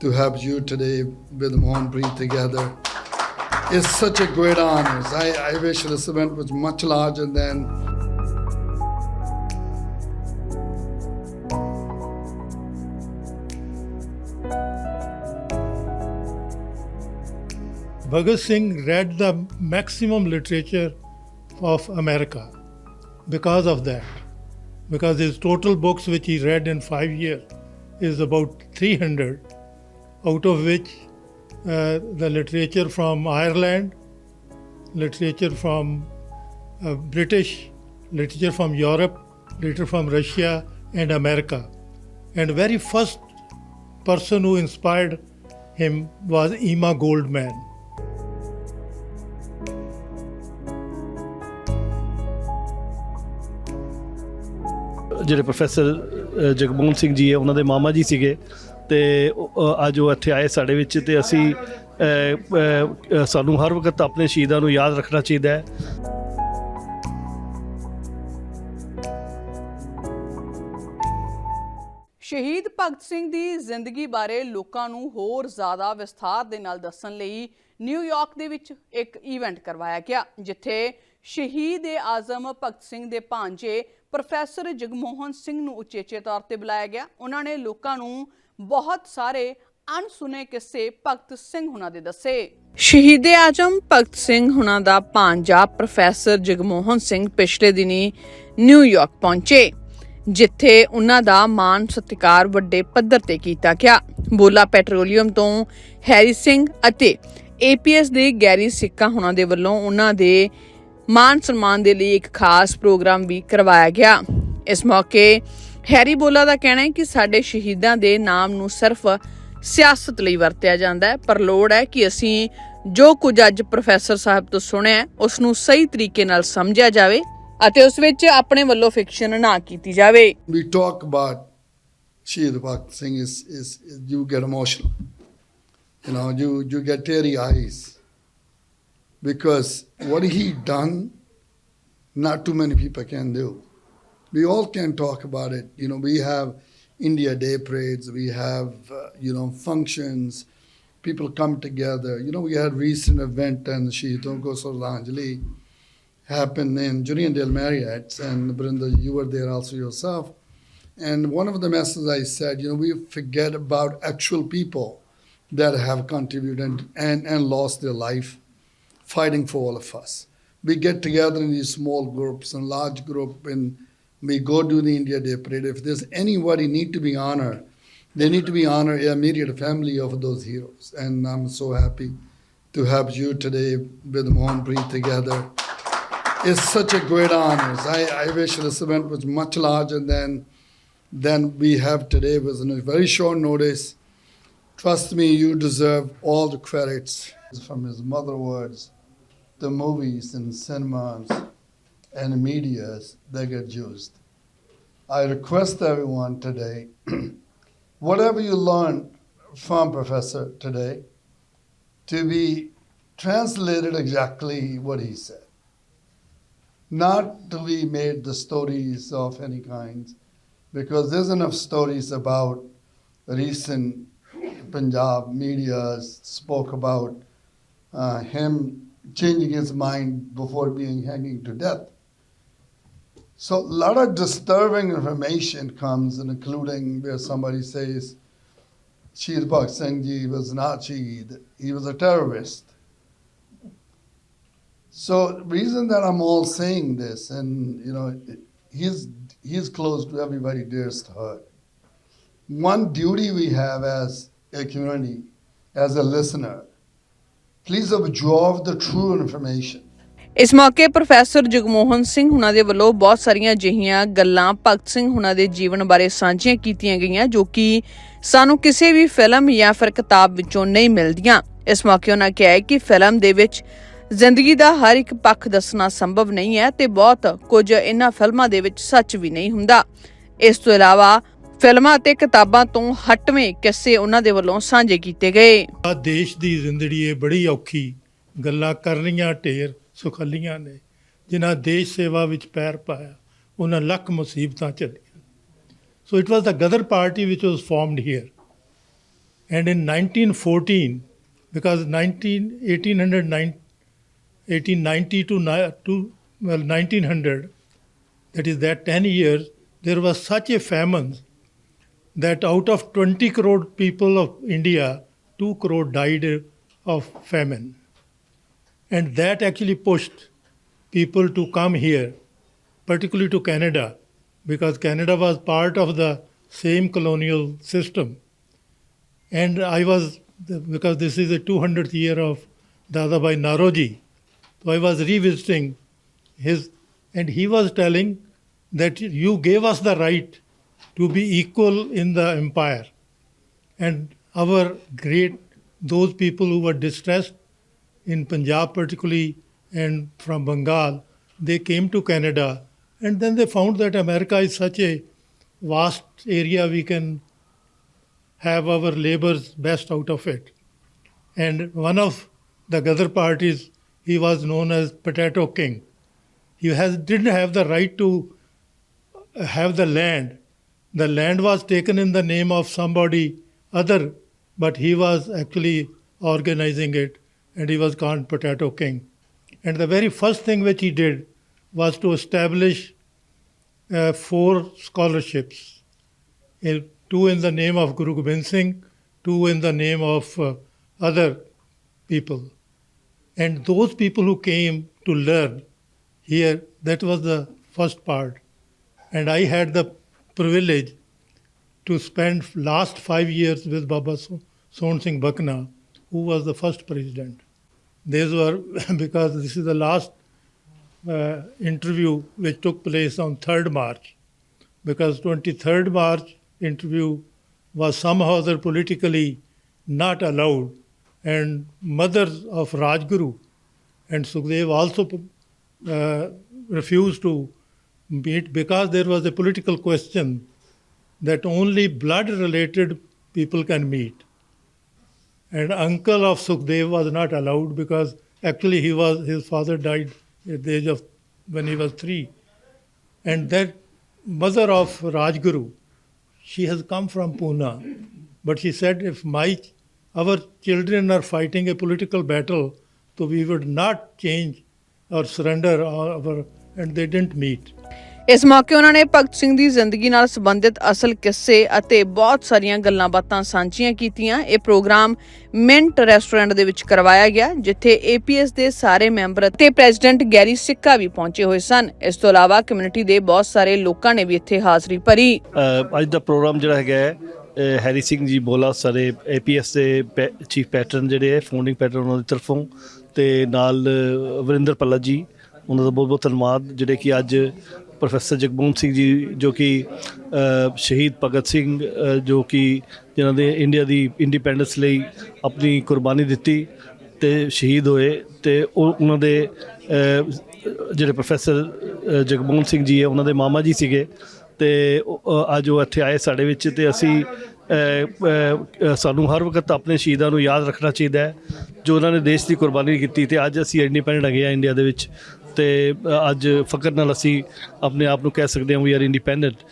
to have you today with Mohanpreet together. It's such a great honor. I, I wish this event was much larger than Bhagat Singh read the maximum literature of America because of that. Because his total books, which he read in five years, is about 300. out of which uh, the literature from Ireland, literature from uh, British, literature from Europe, literature from Russia and America. And very first person who inspired him was Ema Goldman. ਜਿਹੜੇ professor Jagmohan Singh ji ਹੈ ਉਹਨਾਂ ਦੇ ਮਾਮਾ ਜੀ ਸੀਗੇ ਤੇ ਅੱਜ ਉਹ ਇੱਥੇ ਆਏ ਸਾਡੇ ਵਿੱਚ ਤੇ ਅਸੀਂ ਸਾਨੂੰ ਹਰ ਵਕਤ ਆਪਣੇ ਸ਼ਹੀਦਾਂ ਨੂੰ ਯਾਦ ਰੱਖਣਾ ਚਾਹੀਦਾ ਹੈ ਸ਼ਹੀਦ ਭਗਤ ਸਿੰਘ ਦੀ ਜ਼ਿੰਦਗੀ ਬਾਰੇ ਲੋਕਾਂ ਨੂੰ ਹੋਰ ਜ਼ਿਆਦਾ ਵਿਸਥਾਰ ਦੇ ਨਾਲ ਦੱਸਣ ਲਈ ਨਿਊਯਾਰਕ ਦੇ ਵਿੱਚ ਇੱਕ ਇਵੈਂਟ ਕਰਵਾਇਆ ਗਿਆ ਜਿੱਥੇ ਸ਼ਹੀਦ ਏ ਆਜ਼ਮ ਭਗਤ ਸਿੰਘ ਦੇ ਭਾਂਜੇ ਪ੍ਰੋਫੈਸਰ ਜਗਮੋਹਨ ਸਿੰਘ ਨੂੰ ਉਚੇਚੇ ਤੌਰ ਤੇ ਬੁਲਾਇਆ ਗਿਆ ਉਹਨਾਂ ਨੇ ਲੋਕਾਂ ਨੂੰ ਬਹੁਤ ਸਾਰੇ ਅਣਸੁਨੇ ਕਿੱਸੇ ਭਗਤ ਸਿੰਘ ਹੁਣਾਂ ਦੇ ਦੱਸੇ ਸ਼ਹੀਦੇ ਆਜਮ ਭਗਤ ਸਿੰਘ ਹੁਣਾਂ ਦਾ ਪਾਂਜਾ ਪ੍ਰੋਫੈਸਰ ਜਗਮੋਹਨ ਸਿੰਘ ਪਿਛਲੇ ਦਿਨੀ ਨਿਊਯਾਰਕ ਪਹੁੰਚੇ ਜਿੱਥੇ ਉਹਨਾਂ ਦਾ ਮਾਨ ਸਤਿਕਾਰ ਵੱਡੇ ਪੱਧਰ ਤੇ ਕੀਤਾ ਗਿਆ ਬੋਲਾ ਪੈਟਰੋਲੀਅਮ ਤੋਂ ਹੈਰੀ ਸਿੰਘ ਅਤੇ ਏਪੀਐਸ ਦੇ ਗੈਰੀ ਸਿੱਕਾ ਹੁਣਾਂ ਦੇ ਵੱਲੋਂ ਉਹਨਾਂ ਦੇ ਮਾਨ ਸਨਮਾਨ ਦੇ ਲਈ ਇੱਕ ਖਾਸ ਪ੍ਰੋਗਰਾਮ ਵੀ ਕਰਵਾਇਆ ਗਿਆ ਇਸ ਮੌਕੇ ਹੈਰੀ ਬੋਲਾ ਦਾ ਕਹਿਣਾ ਹੈ ਕਿ ਸਾਡੇ ਸ਼ਹੀਦਾਂ ਦੇ ਨਾਮ ਨੂੰ ਸਿਰਫ ਸਿਆਸਤ ਲਈ ਵਰਤਿਆ ਜਾਂਦਾ ਹੈ ਪਰ ਲੋੜ ਹੈ ਕਿ ਅਸੀਂ ਜੋ ਕੁਝ ਅੱਜ ਪ੍ਰੋਫੈਸਰ ਸਾਹਿਬ ਤੋਂ ਸੁਣਿਆ ਉਸ ਨੂੰ ਸਹੀ ਤਰੀਕੇ ਨਾਲ ਸਮਝਿਆ ਜਾਵੇ ਅਤੇ ਉਸ ਵਿੱਚ ਆਪਣੇ ਵੱਲੋਂ ਫਿਕਸ਼ਨ ਨਾ ਕੀਤੀ ਜਾਵੇ ਵੀ ਟਾਕ ਅਬਾਊਟ ਸ਼ਹੀਦ ਭਗਤ Singh is is you get emotional you know you you get teary eyes because what he done not too many people can do we all can talk about it. You know, we have India Day parades, we have uh, you know functions, people come together. You know, we had recent event and she don't go so happened in Del Marriott, and Brenda, you were there also yourself. And one of the messages I said, you know, we forget about actual people that have contributed and, and lost their life fighting for all of us. We get together in these small groups and large group in we go do the India Day parade. If there's anybody need to be honored, they need to be honored immediate family of those heroes. And I'm so happy to have you today with Mohanpreet together. It's such a great honor. I, I wish this event was much larger than than we have today it was on a very short notice. Trust me, you deserve all the credits from his mother words, the movies and cinemas and medias that get used. I request everyone today, whatever you learned from Professor today, to be translated exactly what he said, not to be made the stories of any kinds, because there's enough stories about recent Punjab media spoke about uh, him changing his mind before being hanging to death. So a lot of disturbing information comes, including where somebody says Shir Bhak Singh Ji was not sheikh; he was a terrorist. So the reason that I'm all saying this, and you know, he's he's close to everybody dearest heart. One duty we have as a community, as a listener, please absorb the true information ਇਸ ਮੌਕੇ professor Jagmohan Singh ਹੁਣਾਂ ਦੇ ਵੱਲੋਂ ਬਹੁਤ ਸਾਰੀਆਂ ਅਜਿਹੀਆਂ ਗੱਲਾਂ ਭਗਤ ਸਿੰਘ ਹੁਣਾਂ ਦੇ ਜੀਵਨ ਬਾਰੇ ਸਾਂਝੀਆਂ ਕੀਤੀਆਂ ਗਈਆਂ ਜੋ ਕਿ ਸਾਨੂੰ ਕਿਸੇ ਵੀ ਫਿਲਮ ਜਾਂ ਫਿਰ ਕਿਤਾਬ ਵਿੱਚੋਂ ਨਹੀਂ ਮਿਲਦੀਆਂ ਇਸ ਮੌਕੇ ਉਹਨਾਂ ਕਿਹਾ ਕਿ ਫਿਲਮ ਦੇ ਵਿੱਚ ਜ਼ਿੰਦਗੀ ਦਾ ਹਰ ਇੱਕ ਪੱਖ ਦੱਸਣਾ ਸੰਭਵ ਨਹੀਂ ਹੈ ਤੇ ਬਹੁਤ ਕੁਝ ਇਹਨਾਂ ਫਿਲਮਾਂ ਦੇ ਵਿੱਚ ਸੱਚ ਵੀ ਨਹੀਂ ਹੁੰਦਾ ਇਸ ਤੋਂ ਇਲਾਵਾ ਫਿਲਮਾਂ ਅਤੇ ਕਿਤਾਬਾਂ ਤੋਂ ਹਟਵੇਂ ਕਿੱਸੇ ਉਹਨਾਂ ਦੇ ਵੱਲੋਂ ਸਾਂਝੇ ਕੀਤੇ ਗਏ ਆ ਦੇਸ਼ ਦੀ ਜ਼ਿੰਦੜੀ ਇਹ ਬੜੀ ਔਖੀ ਗੱਲਾਂ ਕਰਨੀਆਂ ਢੇਰ ਸੁਖੱਲੀਆਂ ਨੇ ਜਿਨ੍ਹਾਂ ਦੇਸ਼ ਸੇਵਾ ਵਿੱਚ ਪੈਰ ਪਾਇਆ ਉਹਨਾਂ ਲੱਖ ਮੁਸੀਬਤਾਂ ਝੱਲੀਆਂ so it was the Gadar party ਵਿਚ was formed here and in 1914 because 19 1809 1890 to, to well 1900 that is that 10 years there was such a famine that out of 20 crore people of india 2 crore died of famine And that actually pushed people to come here, particularly to Canada, because Canada was part of the same colonial system. And I was, because this is the 200th year of Dadabhai Naroji, so I was revisiting his, and he was telling that you gave us the right to be equal in the empire. And our great, those people who were distressed in Punjab, particularly, and from Bengal, they came to Canada. And then they found that America is such a vast area, we can have our labors best out of it. And one of the other parties, he was known as Potato King. He has, didn't have the right to have the land. The land was taken in the name of somebody other, but he was actually organizing it and he was called Potato King. And the very first thing which he did was to establish uh, four scholarships two in the name of Guru Gobind Singh, two in the name of uh, other people. And those people who came to learn here, that was the first part. And I had the privilege to spend last five years with Baba Son Singh Bhakna, who was the first president. These were because this is the last uh, interview which took place on 3rd March, because 23rd March interview was somehow or politically not allowed, and mothers of Rajguru and Sukhdev also uh, refused to meet because there was a political question that only blood related people can meet. And uncle of Sukhdev was not allowed because actually he was his father died at the age of when he was three. And that mother of Rajguru, she has come from Pune, but she said if my our children are fighting a political battle, so we would not change or surrender our, our and they didn't meet. ਇਸ ਮੌਕੇ ਉਹਨਾਂ ਨੇ ਭਗਤ ਸਿੰਘ ਦੀ ਜ਼ਿੰਦਗੀ ਨਾਲ ਸੰਬੰਧਿਤ ਅਸਲ ਕਿੱਸੇ ਅਤੇ ਬਹੁਤ ਸਾਰੀਆਂ ਗੱਲਾਂ ਬਾਤਾਂ ਸਾਂਝੀਆਂ ਕੀਤੀਆਂ ਇਹ ਪ੍ਰੋਗਰਾਮ ਮਿੰਟ ਰੈਸਟੋਰੈਂਟ ਦੇ ਵਿੱਚ ਕਰਵਾਇਆ ਗਿਆ ਜਿੱਥੇ ਏਪੀਐਸ ਦੇ ਸਾਰੇ ਮੈਂਬਰ ਅਤੇ ਪ੍ਰੈਜ਼ੀਡੈਂਟ ਗੈਰੀ ਸਿੱਕਾ ਵੀ ਪਹੁੰਚੇ ਹੋਏ ਸਨ ਇਸ ਤੋਂ ਇਲਾਵਾ ਕਮਿਊਨਿਟੀ ਦੇ ਬਹੁਤ ਸਾਰੇ ਲੋਕਾਂ ਨੇ ਵੀ ਇੱਥੇ ਹਾਜ਼ਰੀ ਭਰੀ ਅੱਜ ਦਾ ਪ੍ਰੋਗਰਾਮ ਜਿਹੜਾ ਹੈਗਾ ਹੈਰੀ ਸਿੰਘ ਜੀ ਬੋਲਾ ਸਾਰੇ ਏਪੀਐਸ ਦੇ ਚੀਫ ਪੈਟਰਨ ਜਿਹੜੇ ਹੈ ਫਾਊਂਡਿੰਗ ਪੈਟਰਨ ਉਹਨਾਂ ਦੀ ਤਰਫੋਂ ਤੇ ਨਾਲ ਵਰਿੰਦਰ ਪੱਲਾ ਜੀ ਉਹਨਾਂ ਦਾ ਬਹੁਤ ਬਹੁਤ ਧੰਨਵਾਦ ਜਿਹੜੇ ਕਿ ਅੱਜ ਪ੍ਰੋਫੈਸਰ ਜਗਬੂਨ ਸਿੰਘ ਜੀ ਜੋ ਕਿ ਸ਼ਹੀਦ ਭਗਤ ਸਿੰਘ ਜੋ ਕਿ ਜਿਨ੍ਹਾਂ ਨੇ ਇੰਡੀਆ ਦੀ ਇੰਡੀਪੈਂਡੈਂਸ ਲਈ ਆਪਣੀ ਕੁਰਬਾਨੀ ਦਿੱਤੀ ਤੇ ਸ਼ਹੀਦ ਹੋਏ ਤੇ ਉਹ ਉਹਨਾਂ ਦੇ ਜਿਹੜੇ ਪ੍ਰੋਫੈਸਰ ਜਗਬੂਨ ਸਿੰਘ ਜੀ ਹੈ ਉਹਨਾਂ ਦੇ ਮਾਮਾ ਜੀ ਸੀਗੇ ਤੇ ਅੱਜ ਉਹ ਇੱਥੇ ਆਏ ਸਾਡੇ ਵਿੱਚ ਤੇ ਅਸੀਂ ਸਾਨੂੰ ਹਰ ਵਕਤ ਆਪਣੇ ਸ਼ਹੀਦਾਂ ਨੂੰ ਯਾਦ ਰੱਖਣਾ ਚਾਹੀਦਾ ਹੈ ਜੋ ਉਹਨਾਂ ਨੇ ਦੇਸ਼ ਦੀ ਕੁਰਬਾਨੀ ਕੀਤੀ ਤੇ ਅੱਜ ਅਸੀਂ ਇੰਡੀਪੈਂਡੈਂਟ ਗਏ ਆ ਇੰਡੀਆ ਦੇ ਵਿੱਚ ਤੇ ਅੱਜ ਫਕਰ ਨਾਲ ਅਸੀਂ ਆਪਣੇ ਆਪ ਨੂੰ ਕਹਿ ਸਕਦੇ ਹਾਂ ਵੀ ਆਰ ਇੰਡੀਪੈਂਡੈਂਟ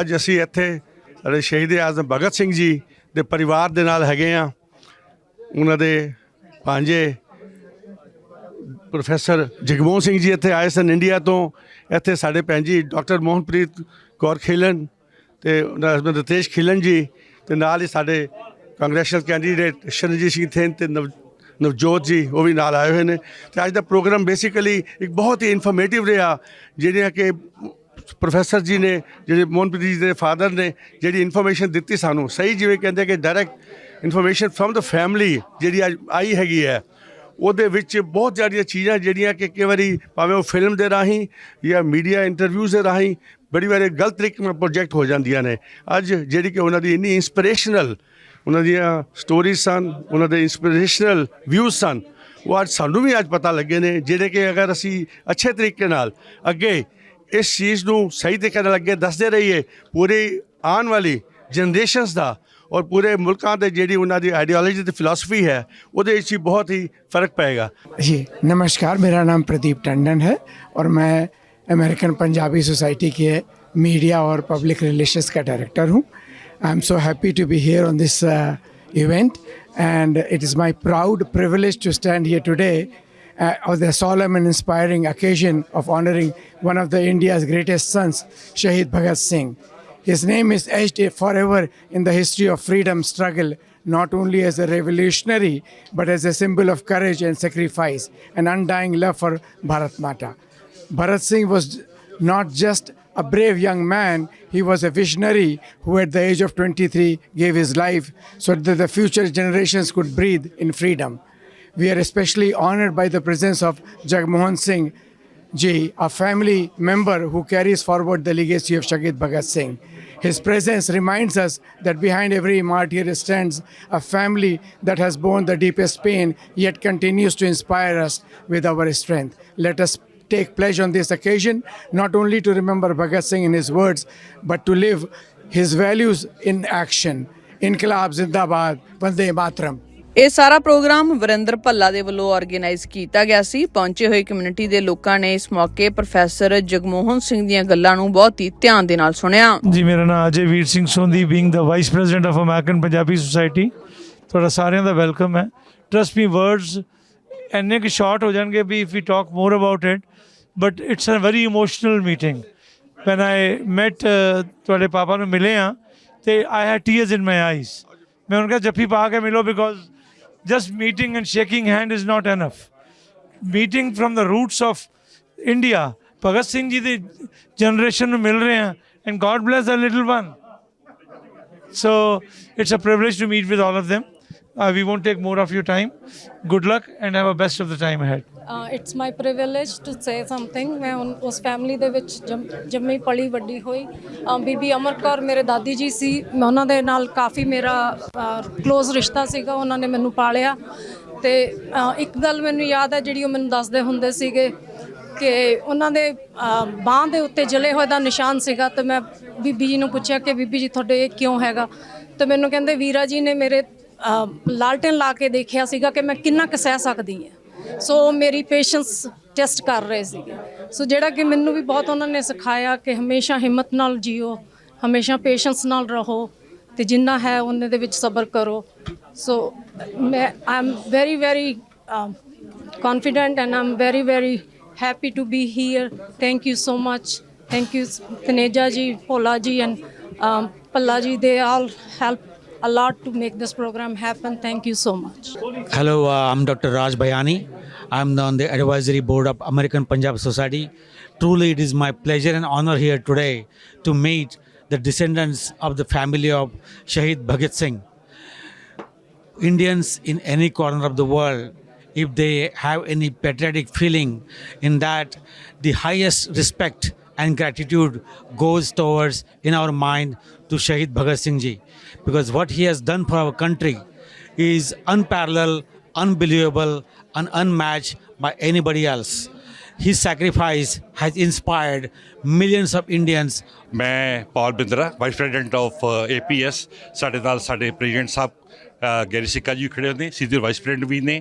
ਅੱਜ ਅਸੀਂ ਇੱਥੇ ਸ਼ਹੀਦ ਆਜ਼ਮ ਭਗਤ ਸਿੰਘ ਜੀ ਦੇ ਪਰਿਵਾਰ ਦੇ ਨਾਲ ਹੈਗੇ ਆ ਉਹਨਾਂ ਦੇ ਭਾਂਜੇ ਪ੍ਰੋਫੈਸਰ ਜਗਮੋਹਨ ਸਿੰਘ ਜੀ ਇੱਥੇ ਆਏ ਸਨ ਇੰਡੀਆ ਤੋਂ ਇੱਥੇ ਸਾਡੇ ਭੈਣ ਜੀ ਡਾਕਟਰ ਮੋਹਨਪ੍ਰੀਤ ਕੌਰ ਖੇਲਨ ਤੇ ਉਹਨਾਂ ਹਸਬੰਦ ਰਤੇਸ਼ ਖੇਲਨ ਜੀ ਤੇ ਨਾਲ ਹੀ ਸਾਡੇ ਕਾਂਗਰਸਲ ਕੈਂਡੀਡੇਟ ਸ਼ਰਨਜੀਤ ਸਿੰਘ ਥੇਨ ਤੇ ਨਵਜੋਤ ਜੀ ਉਹ ਵੀ ਨਾਲ ਆਏ ਹੋਏ ਨੇ ਤੇ ਅੱਜ ਦਾ ਪ੍ਰੋਗਰਾਮ ਬੇਸਿਕਲੀ ਇੱਕ ਬਹੁਤ ਹੀ ਇਨਫੋਰਮੇਟਿਵ ਰਿਹਾ ਜਿਹੜਿਆ ਕਿ ਪ੍ਰੋਫੈਸਰ ਜੀ ਨੇ ਜਿਹੜੇ ਮੋਨਪ੍ਰੀਤ ਜੀ ਦੇ ਫਾਦਰ ਨੇ ਜਿਹੜੀ ਇਨਫੋਰਮੇਸ਼ਨ ਦਿੱਤੀ ਸਾਨੂੰ ਸਹੀ ਜਿਵੇਂ ਕਹਿੰਦੇ ਕਿ direct information from the family ਜਿਹੜੀ ਅੱਜ ਆਈ ਹੈਗੀ ਹੈ ਉਹਦੇ ਵਿੱਚ ਬਹੁਤ ਜ਼ਿਆਦੀਆਂ ਚੀਜ਼ਾਂ ਜਿਹੜੀਆਂ ਕਿ ਕਈ ਵਾਰੀ ਭਾਵੇਂ ਉਹ ਫਿਲਮ ਦੇ ਰਾਹੀਂ ਜਾਂ ਮੀਡੀਆ ਇੰਟਰਵਿਊਜ਼ ਦੇ ਰਾਹੀਂ ਬੜੀ ਵਾਰੇ ਗਲਤ ਤਰੀਕੇ ਨਾਲ ਪ੍ਰੋਜੈਕਟ ਹੋ ਜਾਂਦੀਆਂ ਨੇ ਅੱਜ ਜਿਹੜੀ ਕਿ ਉਹਨਾਂ ਦੀ ਇੰਨੀ ਇਨਸਪੀਰੇਸ਼ਨਲ ਉਹਨਾਂ ਦੀਆਂ ਸਟੋਰੀਜ਼ ਸਨ ਉਹਨਾਂ ਦੇ ਇਨਸਪੀਰੇਸ਼ਨਲ ਵਿਊਜ਼ ਸਨ ਉਹ ਅੱਜ ਸਾਨੂੰ ਵੀ ਅੱਜ ਪਤਾ ਲੱਗੇ ਨੇ ਜਿਹੜੇ ਕਿ ਅਗਰ ਅਸੀਂ ਅੱਛੇ ਤਰੀਕੇ ਨਾਲ ਅੱਗੇ ਇਸ ਚੀਜ਼ ਨੂੰ ਸਹੀ ਤਰੀਕੇ ਨਾਲ ਅੱਗੇ ਦੱਸਦੇ ਰਹੀਏ ਪੂਰੀ ਆਉਣ ਵਾਲੀ ਜਨਰੇਸ਼ਨਸ ਦਾ ਔਰ ਪੂਰੇ ਮੁਲਕਾਂ ਦੇ ਜਿਹੜੀ ਉਹਨਾਂ ਦੀ ਆਈਡੀਓਲੋਜੀ ਤੇ ਫਿਲਾਸਫੀ ਹੈ ਉਹਦੇ ਵਿੱਚ ਬਹੁਤ ਹੀ ਫਰਕ ਪਏਗਾ ਜੀ ਨਮਸਕਾਰ ਮੇਰਾ ਨਾਮ ਪ੍ਰਦੀਪ ਟੰਡਨ ਹੈ ਔਰ ਮੈਂ ਅਮਰੀਕਨ ਪੰਜਾਬੀ ਸੁਸਾਇਟੀ ਕੇ ਮੀਡੀਆ ਔਰ ਪਬਲਿਕ ਰਿਲੇਸ਼ਨਸ ਦਾ ਡਾਇਰੈਕਟਰ ਹੂੰ I'm so happy to be here on this uh, event, and it is my proud privilege to stand here today uh, on the solemn and inspiring occasion of honoring one of the India's greatest sons, Shahid Bhagat Singh. His name is etched forever in the history of freedom struggle, not only as a revolutionary, but as a symbol of courage and sacrifice, and undying love for Bharat Mata. Bharat Singh was not just a brave young man. He was a visionary who, at the age of 23, gave his life so that the future generations could breathe in freedom. We are especially honored by the presence of Jagmohan Singh ji, a family member who carries forward the legacy of Shahid Bhagat Singh. His presence reminds us that behind every martyr stands a family that has borne the deepest pain yet continues to inspire us with our strength. Let us take pledge on this occasion, not only to remember Bhagat Singh in his words, but to live his values in action. in club zindabad vande matram ਇਹ ਸਾਰਾ programme Varinder Bhalla ਦੇ ਵੱਲੋਂ organise ਕੀਤਾ ਗਿਆ ਸੀ ਪਹੁੰਚੇ ਹੋਏ community ਦੇ ਲੋਕਾਂ ਨੇ ਇਸ ਮੌਕੇ ਪ੍ਰੋਫੈਸਰ ਜਗਮੋਹਨ ਸਿੰਘ ਦੀਆਂ ਗੱਲਾਂ ਨੂੰ ਬਹੁਤ ਹੀ ਧਿਆਨ ਦੇ ਨਾਲ ਸੁਣਿਆ ਜੀ ਮੇਰਾ ਨਾਮ Ajay Veer Singh Sondhi being the vice president of American Punjabi society ਤੁਹਾਡਾ ਸਾਰਿਆਂ ਦਾ ਵੈਲਕਮ ਹੈ ਟਰਸਟ ਮੀ ਵਰਡਸ ਐਨੇ ਕਿ ਸ਼ਾਰਟ ਹੋ ਜਾਣਗੇ we if we talk more about it But it's a very emotional meeting when I met ਤੁਹਾਡੇ ਪਾਪਾ ਨੂੰ ਮਿਲੇ ਆ ਤੇ I had tears in my eyes ਮੈਂ ਉਹਨਾਂ ਕਿਹਾ ਜੱਫੀ ਪਾ ਕੇ ਮਿਲੋ because just meeting and shaking hand is not enough meeting from the roots of India Bhagat Singh generation ਦੀ ਜਨਰੇਸ਼ਨ ਨੂੰ ਮਿਲ ਰਹੇ ਆ and God bless the little one so it's a privilege to meet with all of them Uh, we won't take more of your time. Good luck and have a best of the time ahead. It's my privilege to say something ਮੈਂ ਉਨ- ਉਸ family ਦੇ ਵਿੱਚ ਜੰਮ- ਜੰਮੀ ਪਲੀ ਵੱਡੀ ਹੋਈ ਅ, ਬੀਬੀ ਅਮਰ ਕੌਰ ਮੇਰੇ ਦਾਦੀ ਜੀ ਸੀ ਮੈਂ ਉਹਨਾਂ ਦੇ ਨਾਲ ਕਾਫੀ ਮੇਰਾ ক্লোਜ਼ ਰਿਸ਼ਤਾ ਸੀਗਾ ਉਹਨਾਂ ਨੇ ਮੈਨੂੰ ਪਾਲਿਆ ਤੇ ਅ, ਇੱਕ ਗੱਲ ਮੈਨੂੰ ਯਾਦ ਹੈ ਜਿਹੜੀ ਉਹ ਮੈਨੂੰ ਦੱਸਦੇ ਹੁੰਦੇ ਸੀਗੇ ਕਿ ਉਹਨਾਂ ਦੇ ਅ, ਬਾਂਹ ਦੇ ਉੱਤੇ ਜਲੇ ਹੋਏ ਦਾ ਨਿਸ਼ਾਨ ਸੀਗਾ ਤੇ ਮੈਂ ਬੀਬੀ ਜੀ ਨੂੰ ਪੁੱਛਿਆ ਕਿ ਬੀਬੀ ਜੀ ਤੁਹਾਡੇ ਇਹ ਕਿਉਂ ਹੈਗਾ ਤੇ ਮੈਨੂੰ ਕਹਿੰਦੇ ਵੀਰਾ ਜੀ ਨੇ ਮੇਰੇ ਲਾਲਟਨ ਲਾ ਕੇ ਦੇਖਿਆ ਸੀਗਾ ਕਿ ਮੈਂ ਕਿੰਨਾ ਕੁ ਸਹਿ ਸਕਦੀ ਹਾਂ ਸੋ ਮੇਰੀ ਪੇਸ਼ੈਂਸ ਟੈਸਟ ਕਰ ਰਹੇ ਸੀਗੇ ਸੋ ਜਿਹੜਾ ਕਿ ਮੈਨੂੰ ਵੀ ਬਹੁਤ ਉਹਨਾਂ ਨੇ ਸਿਖਾਇਆ ਕਿ ਹਮੇਸ਼ਾ ਹਿੰਮਤ ਨਾਲ ਜਿਓ ਹਮੇਸ਼ਾ ਪੇਸ਼ੈਂਸ ਨਾਲ ਰਹੋ ਤੇ ਜਿੰਨਾ ਹੈ ਉਹਨੇ ਦੇ ਵਿੱਚ ਸਬਰ ਕਰੋ ਸੋ ਮੈਂ I am very very confident and am very very happy to be here thank you so much thank you Taneja ji Bhola ji and Palla ji ਦੇ all help a lot to make this program happen. Thank you so much. Hello, uh, I'm Dr. Raj Bayani. I'm on the advisory board of American Punjab Society. Truly, it is my pleasure and honor here today to meet the descendants of the family of Shahid Bhagat Singh. Indians in any corner of the world, if they have any patriotic feeling in that, the highest respect and gratitude goes towards in our mind to Shahid Bhagat Singh ji because what he has done for our country is unparalleled, unbelievable, and unmatched by anybody else. His sacrifice has inspired millions of Indians. ਮੈਂ Pal Bindra vice president of APS ਸਾਡੇ ਨਾਲ ਸਾਡੇ president ਸਾਹਿਬ Garry ਸਿੱਕਾ ਜੀ ਖੜੇ ਹੁੰਦੇ senior vice president ਵੀ ਨੇ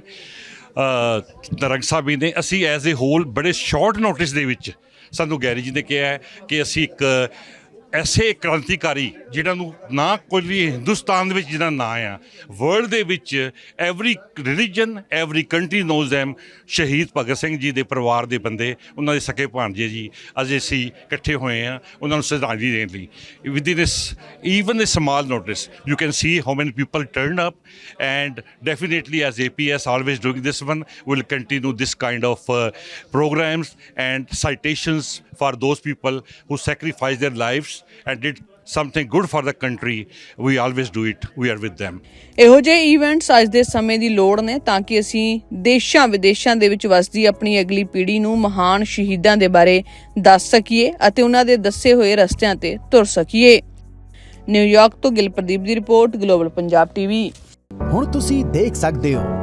ਨਰੰਗ ਸਾਹਿਬ ਵੀ ਨੇ ਅਸੀਂ ਐਜ਼ ਅ ਹੋਲ ਬੜੇ ਸ਼ਾਰਟ ਨੋਟਿਸ ਦੇ ਵਿੱਚ ਸਾਨੂੰ ਗੈਰੀ ਜੀ ਨੇ ਕਿਹਾ ਕਿ ਅਸੀਂ ਇੱਕ ਐਸੇ ਕ੍ਰਾਂਤੀਕਾਰੀ ਜਿਨ੍ਹਾਂ ਨੂੰ ਨਾ ਕੋਈ ਹਿੰਦੁਸਤਾਨ ਦੇ ਵਿੱਚ ਜਿਨ੍ਹਾਂ ਨਾਂ ਆ ਵਰਲਡ ਦੇ ਵਿੱਚ every religion every country knows them ਸ਼ਹੀਦ ਭਗਤ ਸਿੰਘ ਜੀ ਦੇ ਪਰਿਵਾਰ ਦੇ ਬੰਦੇ ਉਹਨਾਂ ਦੇ ਸਕੇ ਭਾਂਜੇ ਜੀ ਅੱਜ ਅਸੀਂ ਇਕੱਠੇ ਹੋਏ ਆ ਉਹਨਾਂ ਨੂੰ ਸ਼ਰਧਾਂਜਲੀ ਦੇਣ ਲਈ ਵਿਦਿਨ ਇਸ ਇਵਨ ਇਸ small notice you can see how many people turn up and definitely as APS always doing this one will continue this kind of programs and citations for those people who sacrifice their lives and did something good for the country we always do it we are with them ਇਹੋ ਜੇ events ਅੱਜ ਦੇ ਸਮੇਂ ਦੀ ਲੋੜ ਨੇ ਤਾਂ ਕਿ ਅਸੀਂ ਦੇਸ਼ਾਂ ਵਿਦੇਸ਼ਾਂ ਦੇ ਵਿੱਚ ਵਸਦੀ ਆਪਣੀ ਅਗਲੀ ਪੀੜ੍ਹੀ ਨੂੰ ਮਹਾਨ ਸ਼ਹੀਦਾਂ ਦੇ ਬਾਰੇ ਦੱਸ ਸਕੀਏ ਅਤੇ ਉਹਨਾਂ ਦੇ ਦੱਸੇ ਹੋਏ ਰਸਤਿਆਂ ਤੇ ਤੁਰ ਸਕੀਏ ਨਿਊਯਾਰਕ ਤੋਂ ਗਿਲਪ੍ਰਦੀਪ ਦੀ ਰਿਪੋਰਟ ਗਲੋਬਲ ਪੰਜਾਬ ਟੀਵੀ ਹੁਣ ਤੁਸੀਂ ਦੇਖ ਸਕਦੇ ਹੋ